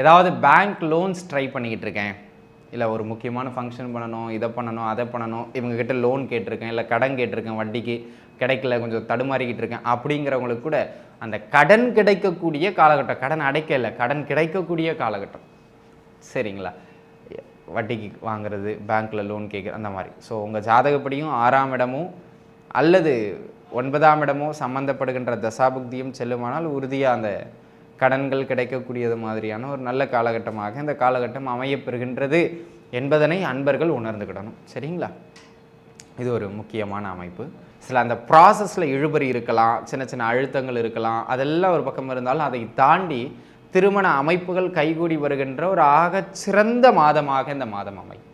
ஏதாவது bank loans try பண்ணிக்கிட்டு இருக்கேன். இல்லை ஒரு முக்கியமான ஃபங்க்ஷன் பண்ணணும் இதை பண்ணணும் அதை பண்ணணும் இவங்ககிட்ட லோன் கேட்டிருக்கேன் இல்லை கடன் கேட்டிருக்கேன் வட்டிக்கு கிடைக்கல கொஞ்சம் தடுமாறிக்கிட்டு இருக்கேன். அப்படிங்கிறவங்களுக்கு கூட அந்த கடன் கிடைக்கக்கூடிய காலகட்டம் கடன் அடைக்கல கடன் கிடைக்கக்கூடிய காலகட்டம். சரிங்களா? வட்டிக்கு வாங்குறது பேங்க்கில் லோன் கேட்குற அந்த மாதிரி. ஸோ உங்கள் ஜாதகப்படியும் ஆறாம் இடமும் அல்லது ஒன்பதாம் இடமோ சம்மந்தப்படுகின்ற தசாபுக்தியும் செல்லுமானால் உறுதியாக அந்த கடன்கள் கிடைக்கக்கூடியது மாதிரியான ஒரு நல்ல காலகட்டமாக இந்த காலகட்டம் அமையப்பெறுகின்றது என்பதனை அன்பர்கள் உணர்ந்துக்கிடணும் சரிங்களா? இது ஒரு முக்கியமான அமைப்பு. சில அந்த ப்ராசஸில் இழுபறி இருக்கலாம் சின்ன சின்ன அழுத்தங்கள் இருக்கலாம் அதெல்லாம் ஒரு பக்கம் இருந்தாலும் அதை தாண்டி திருமண அமைப்புகள் கைகூடி வருகின்ற ஒரு ஆகச் சிறந்த மாதமாக இந்த மாதம் அமையும்.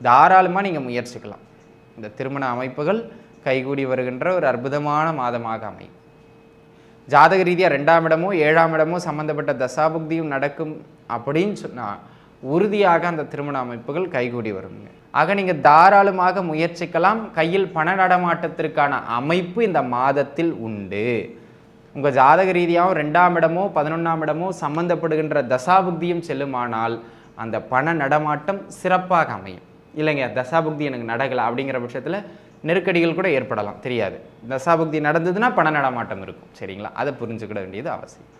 தாராளமாக நீங்கள் முயற்சிக்கலாம். இந்த திருமண அமைப்புகள் கைகூடி வருகின்ற ஒரு அற்புதமான மாதமாக அமையும். ஜாதக ரீதியாக ரெண்டாம் இடமோ ஏழாம் இடமோ சம்மந்தப்பட்ட தசாபுக்தியும் நடக்கும் அப்படின்னு சொன்னால் உறுதியாக அந்த திருமண அமைப்புகள் கைகூடி வருங்க. ஆக நீங்கள் தாராளமாக முயற்சிக்கலாம். கையில் பண நடமாட்டத்திற்கான அமைப்பு இந்த மாதத்தில் உண்டு. உங்கள் ஜாதக ரீதியாகவும் ரெண்டாம் இடமோ பதினொன்றாம் இடமோ சம்மந்தப்படுகின்ற தசாபுக்தியும் செல்லுமானால் அந்த பண நடமாட்டம் சிறப்பாக அமையும். இல்லைங்க தசாபுக்தி எனக்கு நடக்கலை அப்படிங்கிற பட்சத்தில் நெருக்கடிகள் கூட ஏற்படலாம் தெரியாது. தசாபுக்தி நடந்ததுன்னா பண நடமாட்டம் இருக்கும் சரிங்களா? அதை புரிஞ்சுக்கிட வேண்டியது அவசியம்.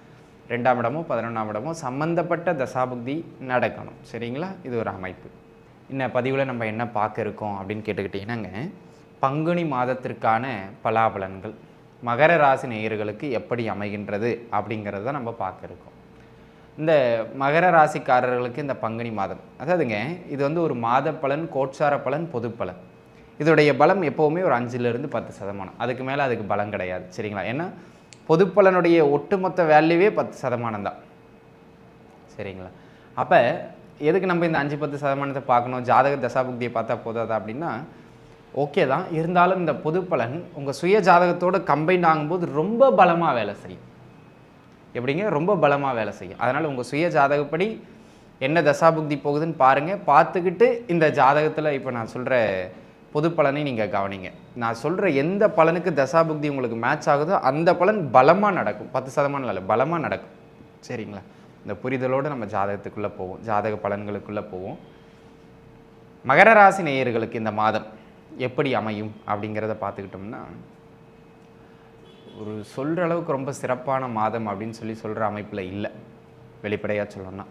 ரெண்டாம் இடமோ பதினொன்றாம் இடமோ சம்பந்தப்பட்ட தசாபுக்தி நடக்கணும் சரிங்களா? இது ஒரு அமைப்பு. இன்ன பதிவில் நம்ம என்ன பார்க்க இருக்கோம் அப்படின்னு கேட்டுக்கிட்டிங்கன்னாங்க பங்குனி மாதத்திற்கான பலாபலன்கள் மகர ராசி நேயர்களுக்கு எப்படி அமைகின்றது அப்படிங்கிறத நம்ம பார்க்க இருக்கோம். இந்த மகர ராசிக்காரர்களுக்கு இந்த பங்குனி மாதம் அதாவதுங்க இது வந்து ஒரு மாத பலன் கோட்சார பலன் பொது பலன் இதோடைய பலம் எப்போவுமே ஒரு அஞ்சுலேருந்து பத்து சதமானம். அதுக்கு மேலே அதுக்கு பலம் கிடையாது. சரிங்களா? ஏன்னா பொதுப்பலனுடைய ஒட்டுமொத்த வேல்யூவே பத்து சதமானம் தான். சரிங்களா? அப்போ எதுக்கு நம்ம இந்த அஞ்சு பத்து சதமானத்தை பார்க்கணும்? ஜாதக தசாபுக்தியை பார்த்தா போதாதா அப்படின்னா ஓகே தான். இருந்தாலும் இந்த பொதுப்பலன் உங்கள் சுய ஜாதகத்தோடு கம்பைன் ஆகும்போது ரொம்ப பலமாக வேலை செய்யும். எப்படிங்க? ரொம்ப பலமாக வேலை செய்யும். அதனால் உங்கள் சுய ஜாதகப்படி என்ன தசாபுக்தி போகுதுன்னு பாருங்கள் பார்த்துக்கிட்டு இந்த ஜாதகத்தில் இப்போ நான் சொல்கிற பொது பலனை நீங்கள் கவனிங்க. நான் சொல்கிற எந்த பலனுக்கு தசாபுக்தி உங்களுக்கு மேட்ச் ஆகுதோ அந்த பலன் பலமாக நடக்கும். பத்து சதமானம் இல்லை பலமாக நடக்கும். சரிங்களா? இந்த புரிதலோடு நம்ம ஜாதகத்துக்குள்ளே போவோம். ஜாதக பலன்களுக்குள்ளே போவோம். மகர ராசி நேயர்களுக்கு இந்த மாதம் எப்படி அமையும் அப்படிங்கிறத பார்த்துக்கிட்டோம்னா ஒரு சொல்கிற அளவுக்கு ரொம்ப சிறப்பான மாதம் அப்படின்னு சொல்லி சொல்கிற அமைப்பில் இல்லை. வெளிப்படையாக சொல்லணும்னா.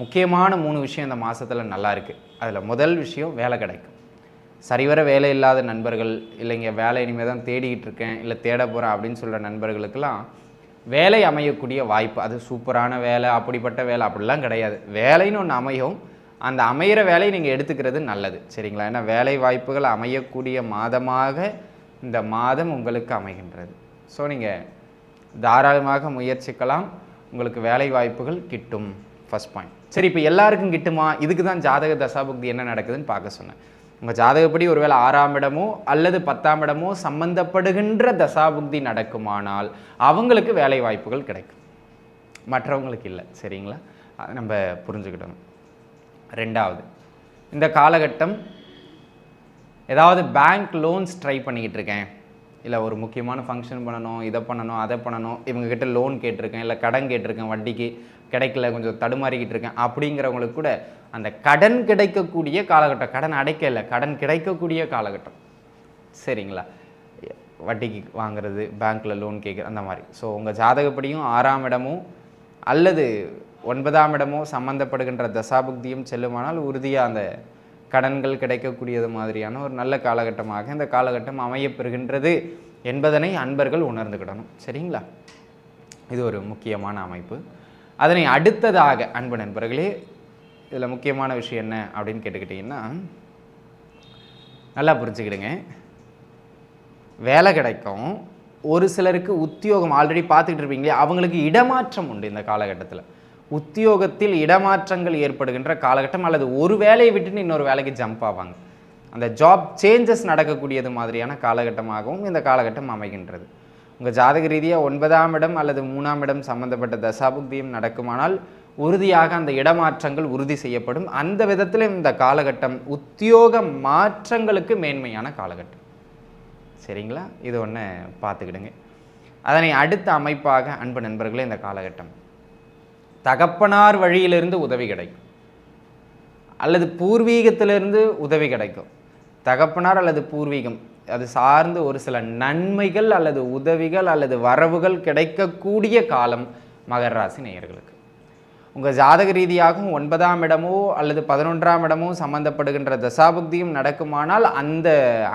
முக்கியமான மூணு விஷயம் இந்த மாதத்தில் நல்லா இருக்குது அதில் முதல் விஷயம் வேலை கிடைக்கும். சரிவர வேலை இல்லாத நண்பர்கள் இல்லைங்க வேலை இனிமேல் தான் தேடிக்கிட்டு இருக்கேன் இல்லை தேட போகிறேன் அப்படின்னு சொல்கிற நண்பர்களுக்கெல்லாம் வேலை அமையக்கூடிய வாய்ப்பு. அது சூப்பரான வேலை அப்படிப்பட்ட வேலை அப்படிலாம் கிடையாது. வேலைன்னு ஒன்று அமையும். அந்த அமையிற வேலையை நீங்கள் எடுத்துக்கிறது நல்லது. சரிங்களா? ஏன்னா வேலை வாய்ப்புகள் அமையக்கூடிய மாதமாக இந்த மாதம் உங்களுக்கு அமைகின்றது. ஸோ நீங்கள் தாராளமாக முயற்சிக்கலாம். உங்களுக்கு வேலை வாய்ப்புகள் கிட்டும். ஃபர்ஸ்ட் பாயிண்ட் சரி இப்போ எல்லாருக்கும் கிட்டுமா? இதுக்கு தான் ஜாதக தசாபுக்தி என்ன நடக்குதுன்னு பார்க்க சொன்னேன். உங்கள் ஜாதகப்படி ஒருவேளை ஆறாம் இடமோ அல்லது பத்தாம் இடமோ சம்பந்தப்படுகின்ற தசாபுக்தி நடக்குமானால் அவங்களுக்கு வேலை வாய்ப்புகள் கிடைக்கும். மற்றவங்களுக்கு இல்லை. சரிங்களா? அதை நம்ம புரிஞ்சுக்கிடணும் ரெண்டாவது இந்த காலகட்டம் ஏதாவது பேங்க் லோன்ஸ் ட்ரை பண்ணிக்கிட்டு இருக்கேன். இல்லை ஒரு முக்கியமான ஃபங்க்ஷன் பண்ணணும் இதை பண்ணணும் அதை பண்ணணும் இவங்கக்கிட்ட லோன் கேட்டிருக்கேன் இல்லை கடன் கேட்டிருக்கேன் வட்டிக்கு கிடைக்கல கொஞ்சம் தடுமாறிக்கிட்டு இருக்கேன் அப்படிங்கிறவங்களுக்கு கூட அந்த கடன் கிடைக்கக்கூடிய காலகட்டம் கடன் அடைக்கல கடன் கிடைக்கக்கூடிய காலகட்டம். சரிங்களா? வட்டிக்கு வாங்குறது பேங்க்கில் லோன் கேட்குற அந்த மாதிரி. ஸோ உங்கள் ஜாதகப்படியும் ஆறாம் இடமோ அல்லது ஒன்பதாம் இடமோ சம்மந்தப்படுகின்ற தசாபுக்தியும் செல்லுமானால் உறுதியாக அந்த கடன்கள் கிடைக்கக்கூடியது மாதிரியான ஒரு நல்ல காலகட்டமாக இந்த காலகட்டம் அமையப்பெறுகின்றது என்பதனை அன்பர்கள் உணர்ந்துக்கிடணும் சரிங்களா? இது ஒரு முக்கியமான அமைப்பு. அதனை அடுத்ததாக அன்பு நண்பர்களே இதில் முக்கியமான விஷயம் என்ன அப்படின்னு கேட்டுக்கிட்டிங்கன்னா நல்லா புரிஞ்சுக்கிடுங்க. வேலை கிடைக்கும். ஒரு சிலருக்கு உத்தியோகம் ஆல்ரெடி பார்த்துக்கிட்டு இருப்பீங்களே அவங்களுக்கு இடமாற்றம் உண்டு இந்த காலகட்டத்தில். உத்தியோகத்தில் இடமாற்றங்கள் ஏற்படுகின்ற காலகட்டம் அல்லது ஒரு வேலையை விட்டுன்னு இன்னொரு வேலைக்கு ஜம்ப் ஆவாங்க. அந்த ஜாப் சேஞ்சஸ் நடக்கக்கூடியது மாதிரியான காலகட்டமாகவும் இந்த காலகட்டம் அமைகின்றது. உங்கள் ஜாதக ரீதியாக ஒன்பதாம் இடம் அல்லது மூணாம் இடம் சம்பந்தப்பட்ட தசாபுக்தியும் நடக்குமானால் உறுதியாக அந்த இடமாற்றங்கள் உறுதி செய்யப்படும். அந்த விதத்தில் இந்த காலகட்டம் உத்தியோக மாற்றங்களுக்கு மேன்மையான காலகட்டம். சரிங்களா? இது ஒன்று பார்த்துக்கிடுங்க. அதனை அடுத்த அமைப்பாக அன்பு நண்பர்களே இந்த காலகட்டம் தகப்பனார் வழியிலிருந்து உதவி கிடைக்கும். அல்லது பூர்வீகத்திலிருந்து உதவி கிடைக்கும். தகப்பனார் அல்லது பூர்வீகம் அது சார்ந்து ஒரு சில நன்மைகள் அல்லது உதவிகள் அல்லது வரவுகள் கிடைக்கக்கூடிய காலம் மகர ராசி நேயர்களுக்கு. உங்கள் ஜாதக ரீதியாகவும் ஒன்பதாம் இடமோ அல்லது பதினொன்றாம் இடமோ சம்பந்தப்படுகின்ற தசாபுக்தியும் நடக்குமானால் அந்த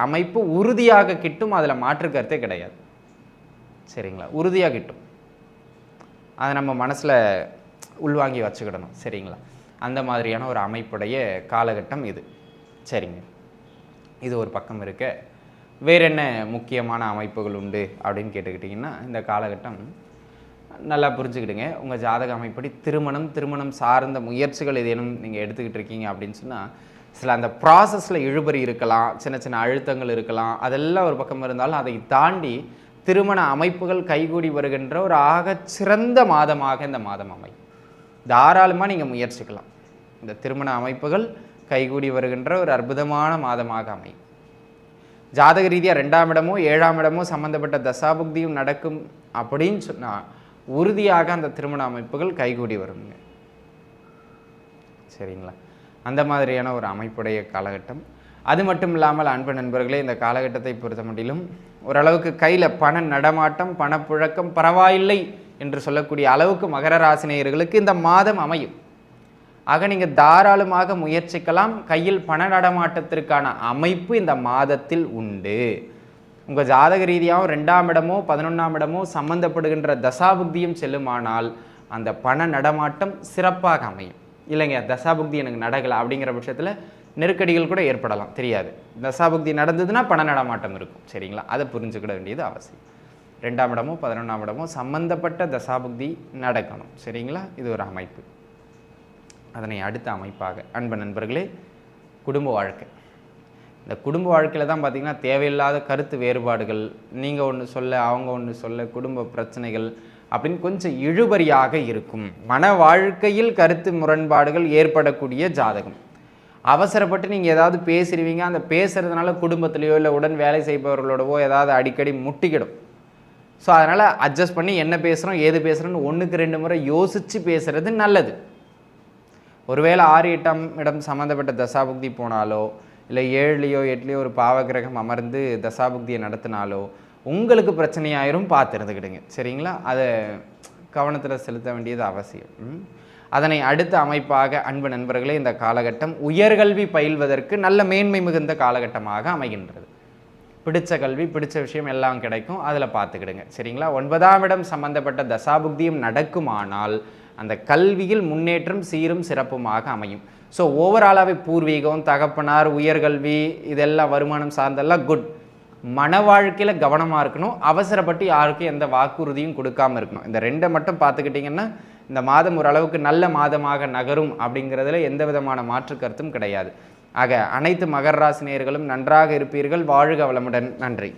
அமைப்பு உறுதியாக கிட்டும் அதில் மாற்று கருத்தே கிடையாது. சரிங்களா? உறுதியாக கிட்டும். அதை நம்ம மனசில் உள்வாங்கி வச்சுக்கிடணும். சரிங்களா? அந்த மாதிரியான ஒரு அமைப்புடைய காலகட்டம் இது. சரிங்க. இது ஒரு பக்கம் இருக்க. வேற என்ன முக்கியமான அமைப்புகள் உண்டு அப்படின்னு கேட்டுக்கிட்டிங்கன்னா இந்த காலகட்டம் நல்லா புரிஞ்சுக்கிடுங்க. உங்கள் ஜாதக அமைப்படி திருமணம் திருமணம் சார்ந்த முயற்சிகள் ஏதேனும் நீங்கள் எடுத்துக்கிட்டு இருக்கீங்க அப்படின்னு சொன்னால் சில அந்த ப்ராசஸில் இழுபறி இருக்கலாம் சின்ன சின்ன அழுத்தங்கள் இருக்கலாம் அதெல்லாம் ஒரு பக்கம் இருந்தாலும் அதை தாண்டி திருமண அமைப்புகள் கைகூடி வருகின்ற ஒரு ஆகச் சிறந்த மாதமாக இந்த மாதம் அமையும். தாராளமாக நீங்கள் முயற்சிக்கலாம். இந்த திருமண அமைப்புகள் கைகூடி வருகின்ற ஒரு அற்புதமான மாதமாக அமையும். ஜாதக ரீதியாக ரெண்டாம் இடமோ ஏழாம் இடமோ சம்மந்தப்பட்ட தசாபுக்தியும் நடக்கும் அப்படின்னு சொன்னால் உறுதியாக அந்த திருமண அமைப்புகள் கைகூடி வருங்க. சரிங்களா? அந்த மாதிரியான ஒரு அமைப்புடைய காலகட்டம். அது மட்டும் இல்லாமல் அன்பு நண்பர்களே இந்த காலகட்டத்தை பொறுத்த மட்டிலும் ஓரளவுக்கு கையில் பண நடமாட்டம் பணப்புழக்கம் பரவாயில்லை என்று சொல்லக்கூடிய அளவுக்கு மகர ராசினியர்களுக்கு இந்த மாதம் அமையும். ஆக நீங்கள் தாராளமாக முயற்சிக்கலாம். கையில் பண நடமாட்டத்திற்கான அமைப்பு இந்த மாதத்தில் உண்டு. உங்கள் ஜாதக ரீதியாகவும் ரெண்டாம் இடமோ பதினொன்றாம் இடமோ சம்பந்தப்படுகின்ற தசாபுக்தியும் செல்லுமானால் அந்த பண நடமாட்டம் சிறப்பாக அமையும். இல்லைங்க தசாபுக்தி எனக்கு நடக்கலை அப்படிங்கிற பட்சத்தில் நெருக்கடிகள் கூட ஏற்படலாம். தெரியாது. தசாபுக்தி நடந்ததுன்னா பண நடமாட்டம் இருக்கும். சரிங்களா? அதை புரிஞ்சுக்கிட வேண்டியது அவசியம். ரெண்டாம் இடமோ பதினொன்றாம் இடமோ சம்பந்தப்பட்ட தசாபுக்தி நடக்கணும். சரிங்களா? இது ஒரு அமைப்பு. அதனை அடுத்த அமைப்பாக அன்பு நண்பர்களே குடும்ப வாழ்க்கை. இந்த குடும்ப வாழ்க்கையில் தான் பார்த்திங்கன்னா தேவையில்லாத கருத்து வேறுபாடுகள் நீங்கள் ஒன்று சொல்ல அவங்க ஒன்று சொல்ல குடும்ப பிரச்சனைகள் அப்படின்னு கொஞ்சம் இழுபறியாக இருக்கும். மன வாழ்க்கையில் கருத்து முரண்பாடுகள் ஏற்படக்கூடிய ஜாதகம். அவசரப்பட்டு நீங்கள் ஏதாவது பேசுறீங்க அந்த பேசுகிறதுனால குடும்பத்திலையோ இல்லை உடன் வேலை செய்பவர்களோடவோ ஏதாவது அடிக்கடி முட்டிக்கிடும். ஸோ அதனால் அட்ஜஸ்ட் பண்ணி என்ன பேசுகிறோம் ஏது பேசுகிறோன்னு ஒன்றுக்கு ரெண்டு முறை யோசித்து பேசுகிறது நல்லது. ஒருவேளை ஆறு எட்டாம் இடம் சம்மந்தப்பட்ட தசாபுக்தி போனாலோ இல்லை ஏழுலையோ எட்டுலேயோ ஒரு பாவகிரகம் அமர்ந்து தசாபுக்தியை நடத்தினாலோ உங்களுக்கு பிரச்சனையாயிரும் பார்த்துருந்துக்கிடுங்க. சரிங்களா? அதை கவனத்தில் செலுத்த வேண்டியது அவசியம். அதனை அடுத்த அமைப்பாக அன்பு நண்பர்களே இந்த காலகட்டம் உயர்கல்வி பயில்வதற்கு நல்ல மேன்மை மிகுந்த காலகட்டமாக அமைகின்றது. பிடிச்ச கல்வி பிடிச்ச விஷயம் எல்லாம் கிடைக்கும். அதில் பார்த்துக்கிடுங்க. சரிங்களா? ஒன்பதாம் இடம் சம்பந்தப்பட்ட தசாபுக்தியும் நடக்குமானால் அந்த கல்வியில் முன்னேற்றம் சீரும் சிறப்புமாக அமையும். ஸோ ஓவராலாகவே பூர்வீகம் தகப்பனார் உயர்கல்வி இதெல்லாம் வருமானம் சார்ந்தெல்லாம் குட் மன வாழ்க்கையில் கவனமாக இருக்கணும். அவசரப்பட்டு யாருக்கும் எந்த வாக்குறுதியும் கொடுக்காம இருக்கணும். இந்த ரெண்டை மட்டும் பார்த்துக்கிட்டிங்கன்னா இந்த மாதம் ஓரளவுக்கு நல்ல மாதமாக நகரும் அப்படிங்கிறதுல எந்த விதமான மாற்று கருத்தும் கிடையாது. ஆக அனைத்து மகர ராசினியர்களும் நன்றாக இருப்பீர்கள். வாழ்க வளமுடன். நன்றி.